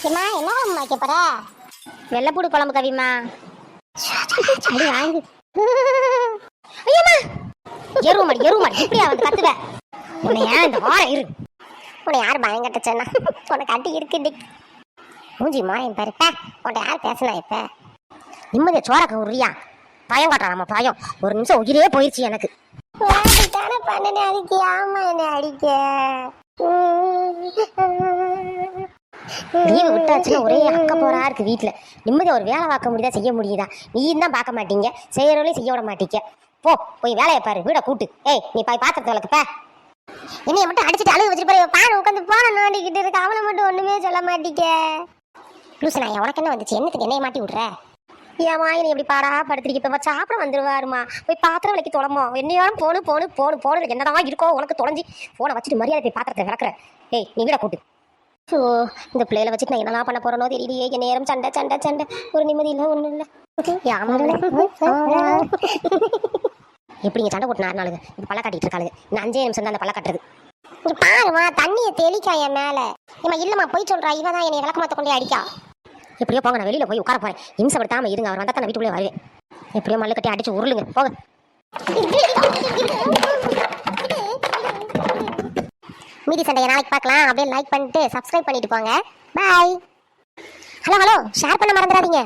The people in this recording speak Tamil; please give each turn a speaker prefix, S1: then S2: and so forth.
S1: ஏம்மா என்ன குழம்பு வைக்க போற?
S2: வெள்ளைப்பூடு குழம்பு கவிமா
S1: அடி வாங்கு.
S2: ஐயம்மா! எருமாடி எருமாடி இப்படியா வந்து கத்துவ உன்னை ஏன் இந்த வார இரு?
S1: உன்னை யார் பயம் கட்ட சொன்னா? உனக்கு அடி இருக்குடி மூஞ்சி மாயம் பாரு. பே, உன்கிட்ட யார் பேசினா இப்ப?
S2: நிம்மதியை சோறக்க உரியா பயம் காட்டுறா நம்ம பயம். ஒரு நிமிஷம் உயிரே போயிருச்சு எனக்கு.
S1: தானே பண்ணனே அடிக்க ஆமா என்ன அடிக்க.
S2: லீவு விட்டாச்சுன்னா ஒரே அக்க போறா இருக்கு வீட்டுல நிம்மதி ஒரு வேலை பார்க்க முடியுதா? செய்ய முடியுதா? நீ தான் பார்க்க மாட்டீங்க. செய்யறவளையும் செய்ய விட மாட்டீங்க. போ போய் வேலையை பாரு வீட கூட்டு. ஏய் நீ போய் பாத்திரத்தை விளக்கு
S1: என்னைய மட்டும் அடிச்சுட்டு அழுகு வச்சுட்டு பாரு. பாரு உட்காந்து போன நோண்டிக்கிட்டு இருக்கு. அவளை மட்டும் ஒண்ணுமே சொல்ல மாட்டீங்க. லூசனா உனக்கு என்ன வந்துச்சு? என்னத்துக்கு என்னைய மாட்டி விடுற?
S2: ஏமா நீ எப்படி பாடா படுத்துருக்கு இப்ப சாப்பிட வந்துருவாருமா? போய் பாத்திரம் விலைக்கு தொலைமோ என்னையாலும் போனு போனு போனு போனு என்னதான் இருக்கோ உனக்கு தொலைஞ்சி போனை வச்சுட்டு மரியாதை போய் பாத்திரத்தை விளக்குற. ஏய் நீ வீட கூட்டு. ஸோ இந்த பிள்ளையில வச்சுட்டு நான் என்னலாம் பண்ண போறேனோ தெரியலையே. என் நேரம் சண்டை சண்டை சண்டை. ஒரு நிம்மதி இல்லை ஒன்றும் இல்லை. எப்படிங்க சண்டை போட்டு நாலு நாளுங்க இப்போ பல்ல காட்டிட்டு இருக்காளுங்க. இன்னும் அஞ்சே நிமிஷம் தான் அந்த பல்ல கட்டுறது.
S1: இங்க பாருமா தண்ணியை தெளிக்கா என் மேல. ஏமா இல்லம்மா போய் சொல்றா. இவ தான் என்னை விளக்கமாத்த கொண்டே அடிக்கா.
S2: எப்படியோ போங்க நான் வெளியில போய் உட்கார போறேன். இம்சப்படுத்தாம இருங்க அவர் வந்தா தான் நான் வீட்டுக்குள்ளே வருவேன். எப்படியோ மல்லு கட்டி அடிச்சு உருளுங்க. போங்க.
S1: மீதி சண்டையை நாளைக்கு பார்க்கலாம். அப்படியே லைக் பண்ணிட்டு சப்ஸ்கிரைப் பண்ணிட்டு போங்க. பாய் ஹலோ ஹலோ ஷேர் பண்ண மறந்துடாதீங்க.